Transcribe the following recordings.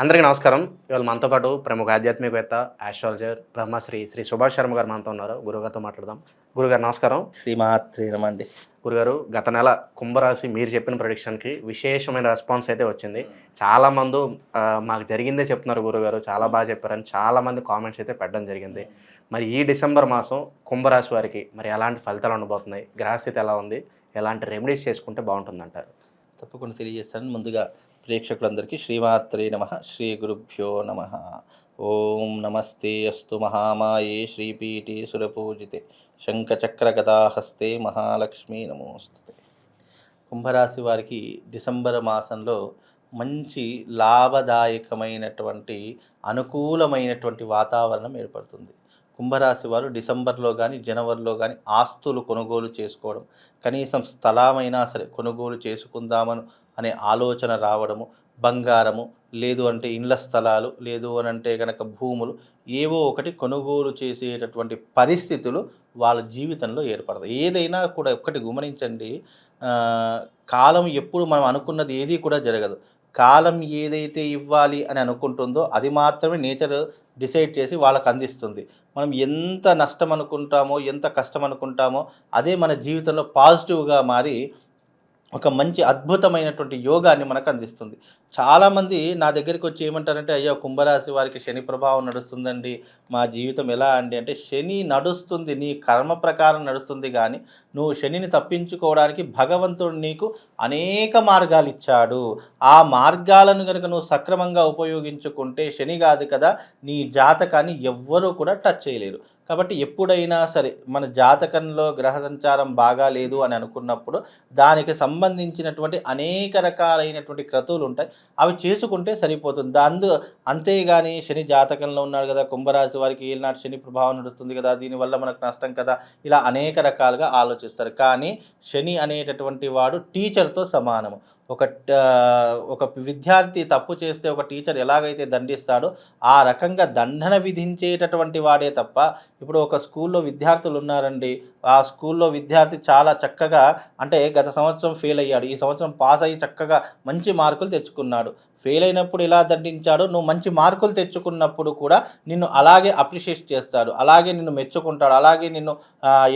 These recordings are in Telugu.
అందరికీ నమస్కారం. ఇవాళ మనతో పాటు ప్రముఖ ఆధ్యాత్మికవేత్త ఆస్ట్రాలజర్ బ్రహ్మశ్రీ శ్రీ సుభాష్ శర్మ గారు మనతో ఉన్నారు. గురుగారితో మాట్లాడదాం. గురుగారు నమస్కారం. శ్రీమాత్రి నమండి గురుగారు గత నెల కుంభరాశి మీరు చెప్పిన ప్రొడిక్షన్కి విశేషమైన రెస్పాన్స్ అయితే వచ్చింది. చాలా మంది ఆ, మాకు జరిగిందే చెప్తున్నారు గురుగారు చాలా బాగా చెప్పారని చాలా మంది కామెంట్స్ అయితే పెట్టడం జరిగింది. మరి ఈ డిసెంబర్ మాసం కుంభరాశి వారికి మరి ఎలాంటి ఫలితాలు ఉండబోతున్నాయి? గ్రహస్థితి ఎలా ఉంది? ఎలాంటి రెమెడీస్ చేసుకుంటే బాగుంటుందంటారు? తప్పకుండా తెలియజేస్తాను. ముందుగా ప్రేక్షకులందరికీ శ్రీమాత్రే నమ శ్రీ గురుభ్యో నమ. ఓం నమస్తే అస్తు మహామాయే శ్రీపీఠే సురపూజితే శంఖచక్ర గదాహస్తే మహాలక్ష్మీ నమోస్తుతే. కుంభరాశి వారికి డిసెంబర్ మాసంలో మంచి లాభదాయకమైనటువంటి అనుకూలమైనటువంటి వాతావరణం ఏర్పడుతుంది. కుంభరాశి వారు డిసెంబర్లో కానీ జనవరిలో కానీ ఆస్తులు కొనుగోలు చేసుకోవడం కనీసం స్థలమైనా సరే కొనుగోలు చేసుకుందామని అనే ఆలోచన రావడము బంగారము లేదు అంటే ఇండ్ల స్థలాలు లేదు అని అంటే కనుక భూములు ఏవో ఒకటి కొనుగోలు చేసేటటువంటి పరిస్థితులు వాళ్ళ జీవితంలో ఏర్పడతాయి. ఏదైనా కూడా ఒక్కటి గమనించండి కాలం ఎప్పుడు మనం అనుకున్నది ఏది కూడా జరగదు. కాలం ఏదైతే ఇవ్వాలి అని అనుకుంటుందో అది మాత్రమే నేచర్ డిసైడ్ చేసి వాళ్ళకు అందిస్తుంది. మనం ఎంత నష్టం అనుకుంటామో ఎంత కష్టం అనుకుంటామో అదే మన జీవితంలో పాజిటివ్గా మారి ఒక మంచి అద్భుతమైనటువంటి యోగాన్ని మనకు అందిస్తుంది. చాలామంది నా దగ్గరికి వచ్చి ఏమంటారంటే అయ్యో కుంభరాశి వారికి శని ప్రభావం నడుస్తుందండి. మా జీవితం ఎలా అండి? అంటే శని నడుస్తుంది నీ కర్మ ప్రకారం నడుస్తుంది కానీ నువ్వు శనిని తప్పించుకోవడానికి భగవంతుడు నీకు అనేక మార్గాలు ఇచ్చాడు. ఆ మార్గాలను కనుక నువ్వు సక్రమంగా ఉపయోగించుకుంటే శని కాదు కదా నీ జాతకాన్ని ఎవ్వరూ కూడా టచ్ చేయలేరు. కాబట్టి ఎప్పుడైనా సరే మన జాతకంలో గ్రహ సంచారం బాగా లేదు అని అనుకున్నప్పుడు దానికి సంబంధించినటువంటి అనేక రకాలైనటువంటి క్రతువులు ఉంటాయి. అవి చేసుకుంటే సరిపోతుంది. దాందు అంతేగాని శని జాతకంలో ఉన్నాడు కదా కుంభరాశి వారికి ఏలినాటి శని ప్రభావం నడుస్తుంది కదా దీనివల్ల మనకు నష్టం కదా ఇలా అనేక రకాలుగా ఆలోచిస్తారు. కానీ శని అనేటటువంటి వాడు టీచర్తో సమానము. ఒక ఒక విద్యార్థి తప్పు చేస్తే ఒక టీచర్ ఎలాగైతే దండిస్తాడో ఆ రకంగా దండన విధించేటటువంటి వాడే తప్ప ఇప్పుడు ఒక స్కూల్లో విద్యార్థులు ఉన్నారండి. ఆ స్కూల్లో విద్యార్థి చాలా చక్కగా అంటే గత సంవత్సరం ఫెయిల్ అయ్యాడు. ఈ సంవత్సరం పాస్ అయ్యి చక్కగా మంచి మార్కులు తెచ్చుకున్నాడు. ఫెయిల్ అయినప్పుడు ఎలా దండించాడో నువ్వు మంచి మార్కులు తెచ్చుకున్నప్పుడు కూడా నిన్ను అలాగే అప్రిషియేట్ చేస్తాడు. అలాగే నిన్ను మెచ్చుకుంటాడు. అలాగే నిన్ను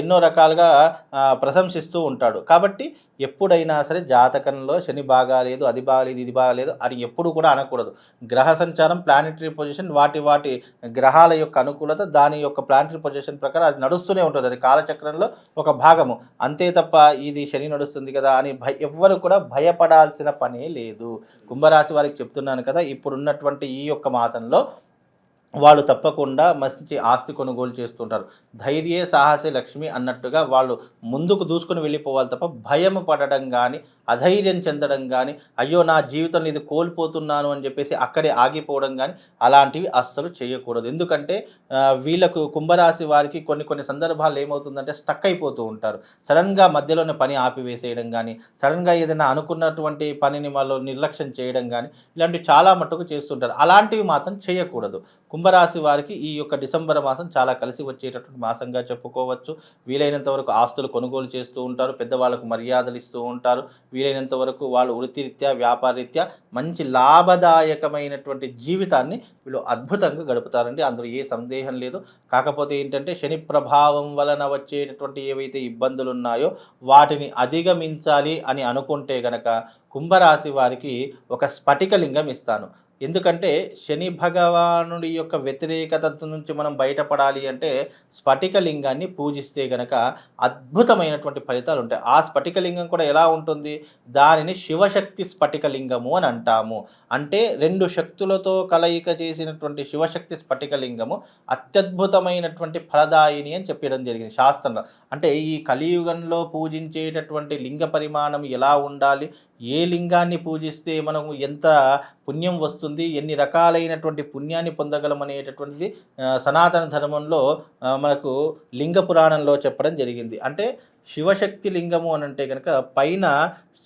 ఎన్నో రకాలుగా ప్రశంసిస్తూ ఉంటాడు. కాబట్టి ఎప్పుడైనా సరే జాతకంలో శని బాగాలేదు అది బాగాలేదు ఇది బాగాలేదు అని ఎప్పుడు కూడా అనకూడదు. గ్రహ సంచారం ప్లానెటరీ పొజిషన్ వాటి వాటి గ్రహాల యొక్క అనుకూలత దాని యొక్క ప్లానెటరీ పొజిషన్ ప్రకారం అది నడుస్తూనే ఉంటుంది. అది కాలచక్రంలో ఒక భాగము. అంతే తప్ప ఇది శని నడుస్తుంది కదా అని భయ ఎవ్వరు కూడా భయపడాల్సిన పనే లేదు. కుంభరాశి వారికి చెప్తున్నాను కదా ఇప్పుడున్నటువంటి ఈ యొక్క మాసంలో వాళ్ళు తప్పకుండా మంచి ఆస్తి కొనుగోలు చేస్తుంటారు. ధైర్యే సాహసే లక్ష్మి అన్నట్టుగా వాళ్ళు ముందుకు దూసుకుని వెళ్ళిపోవాలి తప్ప భయం పడడం కానీ అధైర్యం చెందడం కానీ అయ్యో నా జీవితంలో ఇది కోల్పోతున్నాను అని చెప్పేసి అక్కడే ఆగిపోవడం కానీ అలాంటివి అస్సలు చేయకూడదు. ఎందుకంటే వీళ్ళకు కుంభరాశి వారికి కొన్ని కొన్ని సందర్భాలు ఏమవుతుందంటే స్టక్ అయిపోతూ ఉంటారు. సడన్గా మధ్యలోనే పని ఆపివేసేయడం కానీ సడన్గా ఏదైనా అనుకున్నటువంటి పనిని వాళ్ళు నిర్లక్ష్యం చేయడం కానీ ఇలాంటివి చాలా మట్టుకు చేస్తుంటారు. అలాంటివి మాత్రం చేయకూడదు. కుంభరాశి వారికి ఈ యొక్క డిసెంబర్ మాసం చాలా కలిసి వచ్చేటటువంటి మాసంగా చెప్పుకోవచ్చు. వీలైనంత వరకు ఆస్తులు కొనుగోలు చేస్తూ ఉంటారు. పెద్దవాళ్ళకు మర్యాదలు ఇస్తూ ఉంటారు. వీలైనంత వరకు వాళ్ళు వృత్తిరీత్యా వ్యాపారరీత్యా మంచి లాభదాయకమైనటువంటి జీవితాన్ని వీళ్ళు అద్భుతంగా గడుపుతారండి. అందులో ఏ సందేహం లేదు. కాకపోతే ఏంటంటే శని ప్రభావం వలన వచ్చేటటువంటి ఏవైతే ఇబ్బందులు ఉన్నాయో వాటిని అధిగమించాలి అని అనుకుంటే గనక కుంభరాశి వారికి ఒక స్ఫటికలింగం ఇస్తాను. ఎందుకంటే శని భగవానుడి యొక్క వ్యతిరేకత నుంచి మనం బయటపడాలి అంటే స్ఫటికలింగాన్ని పూజిస్తే గనక అద్భుతమైనటువంటి ఫలితాలు ఉంటాయి. ఆ స్ఫటికలింగం కూడా ఎలా ఉంటుంది? దానిని శివశక్తి స్ఫటికలింగము అని అంటాము. అంటే రెండు శక్తులతో కలయిక చేసినటువంటి శివశక్తి స్ఫటికలింగము అత్యద్భుతమైనటువంటి ఫలదాయిని అని చెప్పడం జరిగింది శాస్త్రంలో. అంటే ఈ కలియుగంలో పూజించేటటువంటి లింగ పరిమాణం ఎలా ఉండాలి? ఏ లింగాన్ని పూజిస్తే మనము ఎంత పుణ్యం వస్తుంది ఎన్ని రకాలైనటువంటి పుణ్యాన్ని పొందగలం అనేటటువంటిది సనాతన ధర్మంలో మనకు లింగ పురాణంలో చెప్పడం జరిగింది. అంటే శివశక్తి లింగము అని అంటే కనుక పైన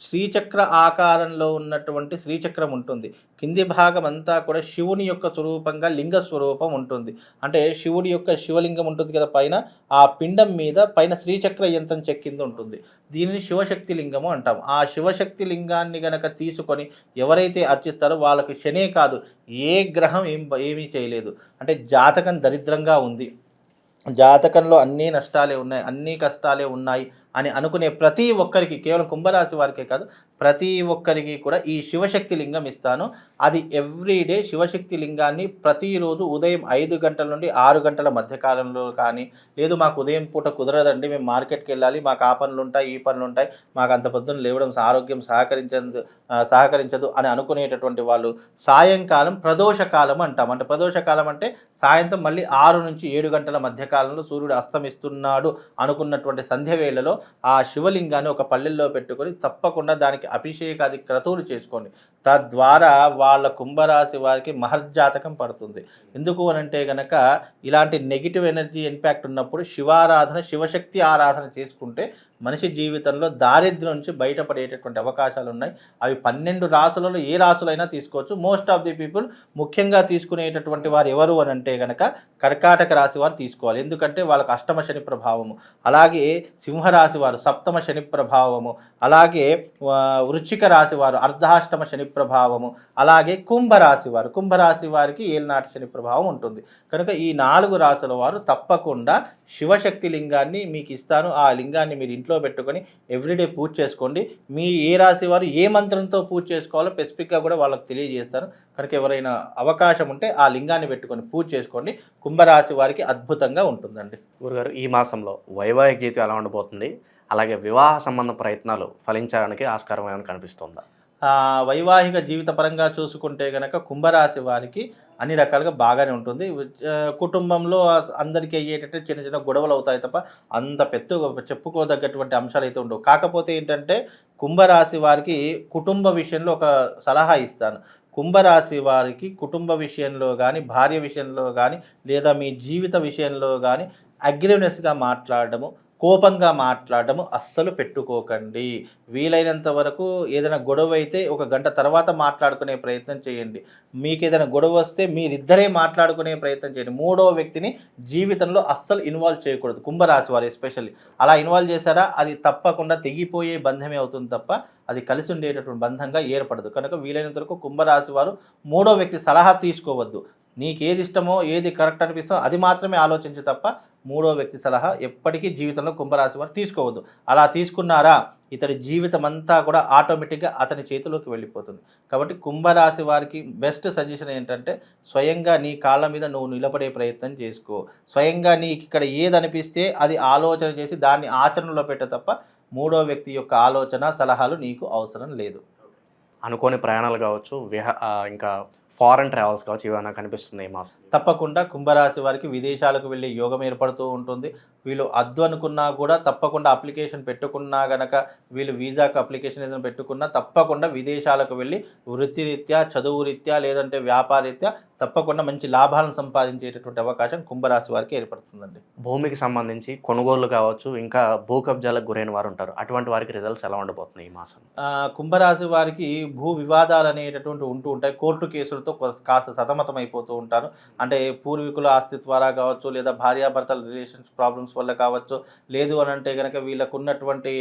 శ్రీచక్ర ఆకారంలో ఉన్నటువంటి శ్రీచక్రం ఉంటుంది. కింది భాగం అంతా కూడా శివుని యొక్క స్వరూపంగా లింగ స్వరూపం ఉంటుంది. అంటే శివుడి యొక్క శివలింగం ఉంటుంది కదా పైన ఆ పిండం మీద పైన శ్రీచక్ర యంత్రం చెక్కింది ఉంటుంది. దీనిని శివశక్తి లింగము అంటాం. ఆ శివశక్తి లింగాన్ని గనక తీసుకొని ఎవరైతే అర్చిస్తారో వాళ్ళకి శనే కాదు ఏ గ్రహం ఏం ఏమీ చేయలేదు. అంటే జాతకం దరిద్రంగా ఉంది. జాతకంలో అన్నీ నష్టాలే ఉన్నాయి అన్నీ కష్టాలే ఉన్నాయి. అని అనుకునే ప్రతి ఒక్కరికి కేవలం కుంభరాశి వారికే కాదు ప్రతి ఒక్కరికి కూడా ఈ శివశక్తి లింగం ఇస్తాను. అది ఎవ్రీడే శివశక్తి లింగాన్ని ప్రతిరోజు ఉదయం ఐదు గంటల నుండి ఆరు గంటల మధ్యకాలంలో కానీ లేదు మాకు ఉదయం పూట కుదరదండి మేము మార్కెట్కి వెళ్ళాలి మాకు ఆ పనులు ఉంటాయి ఈ పనులు ఉంటాయి మాకు అంత పొద్దున్న లేవడం ఆరోగ్యం సహకరించదు సహకరించదు అని అనుకునేటటువంటి వాళ్ళు సాయంకాలం ప్రదోష కాలం అంటాం. అంటే ప్రదోష కాలం అంటే సాయంత్రం మళ్ళీ ఆరు నుంచి ఏడు గంటల మధ్యకాలంలో సూర్యుడు అస్తమిస్తున్నాడు అనుకున్నటువంటి సంధ్య వేళలో ఆ శివలింగాన్ని ఒక పల్లెల్లో పెట్టుకొని తప్పకుండా దానికి అభిషేకాది క్రతువులు చేసుకోండి. తద్వారా వాళ్ళ కుంభరాశి వారికి మహర్జాతకం పడుతుంది. ఎందుకు అని అంటే గనక ఇలాంటి నెగిటివ్ ఎనర్జీ ఇంపాక్ట్ ఉన్నప్పుడు శివారాధన శివశక్తి ఆరాధన చేసుకుంటే మనిషి జీవితంలో దారిద్ర్యం నుంచి బయటపడేటటువంటి అవకాశాలు ఉన్నాయి. అవి పన్నెండు రాసులలో ఏ రాసులైనా తీసుకోవచ్చు. మోస్ట్ ఆఫ్ ది పీపుల్ ముఖ్యంగా తీసుకునేటటువంటి వారు ఎవరు అని అంటే గనక కర్కాటక రాశి వారు తీసుకోవాలి. ఎందుకంటే వాళ్ళకి అష్టమ శని ప్రభావము. అలాగే సింహరాశి వారు సప్తమ శని ప్రభావము. అలాగే వృచ్చిక రాశి వారు అర్ధాష్టమ శని ప్రభావము అలాగే కుంభరాశి వారు. కుంభరాశి వారికి ఏలినాటి శని ప్రభావం ఉంటుంది. కనుక ఈ నాలుగు రాశుల వారు తప్పకుండా శివశక్తి లింగాన్ని మీకు ఇస్తాను. ఆ లింగాన్ని మీరు ఇంట్లో పెట్టుకొని ఎవ్రీడే పూజ చేసుకోండి. మీ ఏ రాశి వారు ఏ మంత్రంతో పూజ చేసుకోవాలో స్పెసిఫిక్గా కూడా వాళ్ళకి తెలియజేస్తాను. కనుక ఎవరైనా అవకాశం ఉంటే ఆ లింగాన్ని పెట్టుకొని పూజ చేసుకోండి. కుంభరాశి వారికి అద్భుతంగా ఉంటుందండి. గురుగారు ఈ మాసంలో వైవాహిక జీవితం ఎలా ఉండబోతుంది? అలాగే వివాహ సంబంధ ప్రయత్నాలు ఫలించడానికి ఆస్కారం ఏమైనా కనిపిస్తుందా? వైవాహిక జీవిత పరంగా చూసుకుంటే కనుక కుంభరాశి వారికి అన్ని రకాలుగా బాగానే ఉంటుంది. కుటుంబంలో అందరికీ అయ్యేటట్టు చిన్న చిన్న గొడవలు అవుతాయి తప్ప అంత పెద్ద చెప్పుకోదగ్గటువంటి అంశాలు అయితే ఉండవు. కాకపోతే ఏంటంటే కుంభరాశి వారికి కుటుంబ విషయంలో ఒక సలహా ఇస్తాను. కుంభరాశి వారికి కుటుంబ విషయంలో కానీ భార్య విషయంలో కానీ లేదా మీ జీవిత విషయంలో కానీ అగ్రెసివ్నెస్గా మాట్లాడడము కోపంగా మాట్లాడడము అస్సలు పెట్టుకోకండి. వీలైనంత వరకు ఏదైనా గొడవ అయితే ఒక గంట తర్వాత మాట్లాడుకునే ప్రయత్నం చేయండి. మీకు ఏదైనా గొడవ వస్తే మీరిద్దరే మాట్లాడుకునే ప్రయత్నం చేయండి. మూడో వ్యక్తిని జీవితంలో అస్సలు ఇన్వాల్వ్ చేయకూడదు. కుంభరాశి వారు ఎస్పెషల్లీ. అలా ఇన్వాల్వ్ చేశారా? అది తప్పకుండా తెగిపోయే బంధమే అవుతుంది తప్ప అది కలిసి ఉండేటటువంటి బంధంగా ఏర్పడదు. కనుక వీలైనంత వరకు కుంభరాశి వారు మూడో వ్యక్తి సలహా తీసుకోవద్దు. నీకు ఏది ఇష్టమో ఏది కరెక్ట్ అనిపిస్తుందో అది మాత్రమే ఆలోచించు తప్ప మూడో వ్యక్తి సలహా ఎప్పటికీ జీవితంలో కుంభరాశి వారు తీసుకోవద్దు. అలా తీసుకున్నారా ఇతడి జీవితం అంతా కూడా ఆటోమేటిక్గా అతని చేతిలోకి వెళ్ళిపోతుంది. కాబట్టి కుంభరాశి వారికి బెస్ట్ సజెషన్ ఏంటంటే స్వయంగా నీ కాళ్ళ మీద నువ్వు నిలబడే ప్రయత్నం చేసుకో. స్వయంగా నీకు ఇక్కడ ఏది అనిపిస్తే అది ఆలోచన చేసి దాన్ని ఆచరణలో పెట్ట తప్ప మూడో వ్యక్తి యొక్క ఆలోచన సలహాలు నీకు అవసరం లేదు. అనుకోని ప్రయాణాలు కావచ్చు విహ ఇంకా ఫారెన్ ట్రావెల్స్ కావచ్చు ఇవన్నీ కనిపిస్తున్నాయి ఈ తప్పకుండా కుంభరాశి వారికి విదేశాలకు వెళ్ళే యోగం ఏర్పడుతూ ఉంటుంది. వీళ్ళు అద్దు అనుకున్నా కూడా తప్పకుండా అప్లికేషన్ పెట్టుకున్నా గనక వీళ్ళు వీసాకు అప్లికేషన్ ఏదైనా పెట్టుకున్నా తప్పకుండా విదేశాలకు వెళ్ళి వృత్తిరీత్యా చదువు రీత్యా లేదంటే వ్యాపారీత్యా తప్పకుండా మంచి లాభాలను సంపాదించేటటువంటి అవకాశం కుంభరాశి వారికి ఏర్పడుతుందండి. భూమికి సంబంధించి కొనుగోళ్ళు కావచ్చు ఇంకా భూ కబ్జాలకు గురైన వారు ఉంటారు. అటువంటి వారికి రిజల్ట్స్ ఎలా ఉండబోతున్నాయి ఈ మాసం? కుంభరాశి వారికి భూ వివాదాలు అనేటటువంటి ఉంటూ ఉంటాయి. కోర్టు కేసులతో కాస్త సతమతం అయిపోతూ ఉంటారు. అంటే పూర్వీకుల ఆస్తి ద్వారా కావచ్చు లేదా భార్యాభర్తల రిలేషన్స్ ప్రాబ్లమ్స్ వల్ల కావచ్చు లేదు అని అంటే కనుక వీళ్ళకు ఉన్నటువంటి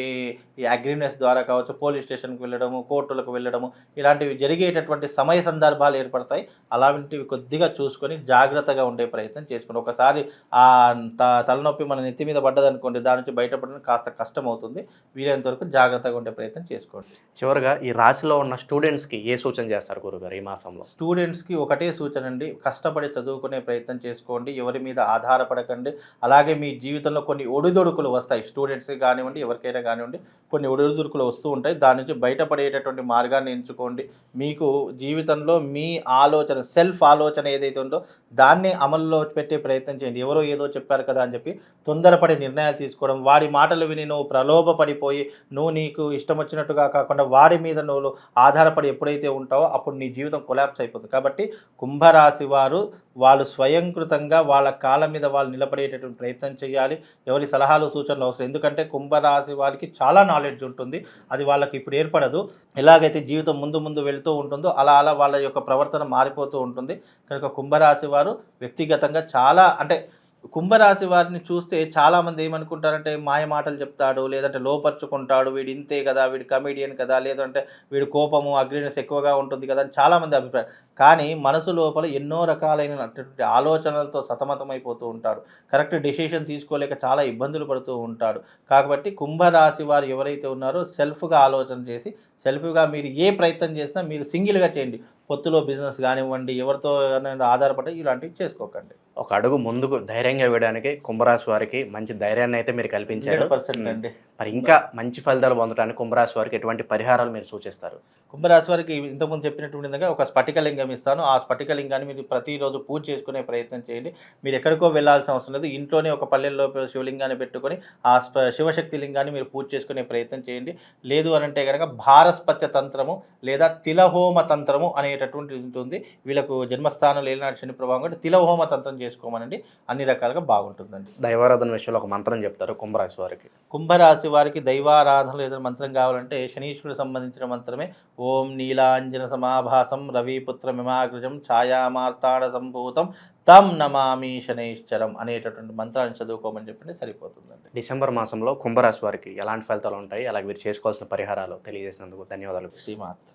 అగ్రినెస్ ద్వారా కావచ్చు పోలీస్ స్టేషన్కి వెళ్ళడము కోర్టులకు వెళ్ళడము ఇలాంటివి జరిగేటటువంటి సమయ సందర్భాలు ఏర్పడతాయి. అలాంటివి కొద్దిగా చూసుకొని జాగ్రత్తగా ఉండే ప్రయత్నం చేసుకోండి. ఒకసారి ఆ తలనొప్పి మన నెత్తి మీద పడ్డదనుకోండి దాని నుంచి బయటపడడం కాస్త కష్టం అవుతుంది వీలైనంత వరకు జాగ్రత్తగా ఉండే ప్రయత్నం చేసుకోండి. చివరిగా ఈ రాశిలో ఉన్న స్టూడెంట్స్కి ఏ సూచన చేస్తారు గురుగారు ఈ మాసంలో? స్టూడెంట్స్కి ఒకటే సూచన అండి కష్టపడి చదువుకునే ప్రయత్నం చేసుకోండి ఎవరి మీద ఆధారపడకండి. అలాగే మీ జీవితంలో కొన్ని ఒడిదొడుకులు వస్తాయి. స్టూడెంట్స్కి కానివ్వండి ఎవరికైనా కానివ్వండి కొన్ని ఒడిదొడుకులు వస్తూ ఉంటాయి. దాని నుంచి బయటపడేటటువంటి మార్గాన్ని ఎంచుకోండి. మీకు జీవితంలో మీ ఆలోచన సెల్ఫ్ ఆలోచన ఏదైతే ఉందో దాన్ని అమల్లో పెట్టే ప్రయత్నం చేయండి. ఎవరో ఏదో చెప్పారు కదా అని చెప్పి తొందరపడి నిర్ణయాలు తీసుకోవడం వాడి మాటలు విని నువ్వు ప్రలోభపడిపోయి నువ్వు నీకు ఇష్టం వచ్చినట్టుగా కాకుండా వాడి మీద నువ్వు ఆధారపడి ఎప్పుడైతే ఉంటావో అప్పుడు నీ జీవితం కొలాప్స్ అయిపోతుంది. కాబట్టి కుంభరాశి వారు వాళ్ళు స్వయంకృతంగా వాళ్ళ కాళ్ళ మీద వాళ్ళు నిలబడేటటువంటి ప్రయత్నం చేయాలి. ఎవరి సలహాలు సూచనలు అవసరం. ఎందుకంటే కుంభరాశి వారికి చాలా నాలెడ్జ్ ఉంటుంది. అది వాళ్ళకి ఇప్పుడు ఏర్పడదు. ఎలాగైతే జీవితం ముందు ముందు వెళ్తూ ఉంటుందో అలా అలా వాళ్ళ యొక్క ప్రవర్తన మారిపోతూ ఉంటుంది. కనుక కుంభరాశి వారు వ్యక్తిగతంగా చాలా అంటే కుంభరాశి వారిని చూస్తే చాలామంది ఏమనుకుంటారంటే మాయ మాటలు చెప్తాడు లేదంటే లోపరుచుకుంటాడు వీడు ఇంతే కదా వీడు కమెడియన్ కదా లేదంటే వీడు కోపము అగ్రినెస్ ఎక్కువగా ఉంటుంది కదా అని చాలామంది అభిప్రాయం. కానీ మనసు లోపల ఎన్నో రకాలైనటువంటి ఆలోచనలతో సతమతమైపోతూ ఉంటాడు. కరెక్ట్ డెసిషన్ తీసుకోలేక చాలా ఇబ్బందులు పడుతూ ఉంటాడు. కాబట్టి కుంభరాశి వారు ఎవరైతే ఉన్నారో సెల్ఫ్గా ఆలోచన చేసి సెల్ఫ్గా మీరు ఏ ప్రయత్నం చేసినా మీరు సింగిల్గా చేయండి. పొత్తులో బిజినెస్ కానివ్వండి ఎవరితో ఆధారపడి ఇలాంటివి చేసుకోకండి. ఒక అడుగు ముందుకు ధైర్యంగా వేయడానికి కుంభరాశి వారికి మంచి ధైర్యాన్ని అయితే మీరు కల్పించారు. మరి ఇంకా మంచి ఫలితాలు పొందడానికి కుంభరాశి వారికి ఎటువంటి పరిహారాలు మీరు సూచిస్తారు? కుంభరాశి వారికి ఇంతకుముందు చెప్పినటువంటి విధంగా ఒక స్ఫటికలింగం ఇస్తాను. ఆ స్ఫటికలింగాన్ని మీరు ప్రతిరోజు పూజ చేసుకునే ప్రయత్నం చేయండి. మీరు ఎక్కడికో వెళ్ళాల్సిన అవసరం లేదు. ఇంట్లోనే ఒక పల్లెల్లో శివలింగాన్ని పెట్టుకొని ఆ శివశక్తి లింగాన్ని మీరు పూజ చేసుకునే ప్రయత్నం చేయండి. లేదు అని అంటే కనుక భారస్పత్య తంత్రము లేదా తిలహోమ తంత్రము అనేటటువంటిది ఉంటుంది. వీళ్ళకు జన్మస్థానం లేనాటి శని ప్రభావం కాబట్టి తిలహోమ తంత్రం చేసుకోమనండి. అన్ని రకాలుగా బాగుంటుందండి. దైవారాధన విషయంలో ఒక మంత్రం చెప్తారు కుంభరాశి వారికి. కుంభరాశి వారికి దైవారాధనలు ఏదైనా మంత్రం కావాలంటే శనీశ్వరుడు సంబంధించిన మంత్రమే. ఓం నీలాంజన సమాభాసం రవిపుత్రమిమాగ్రజం ఛాయామార్తాడ సంభూతం తం నమామి శనైశ్చరం అనేటటువంటి మంత్రాన్ని చదువుకోమని చెప్పండి సరిపోతుందండి. డిసెంబర్ మాసంలో కుంభరాశి వారికి ఎలాంటి ఫలితాలు ఉంటాయి? అలాగే మీరు చేసుకోవాల్సిన పరిహారాలు తెలియజేసినందుకు ధన్యవాదాలు. శ్రీమాత్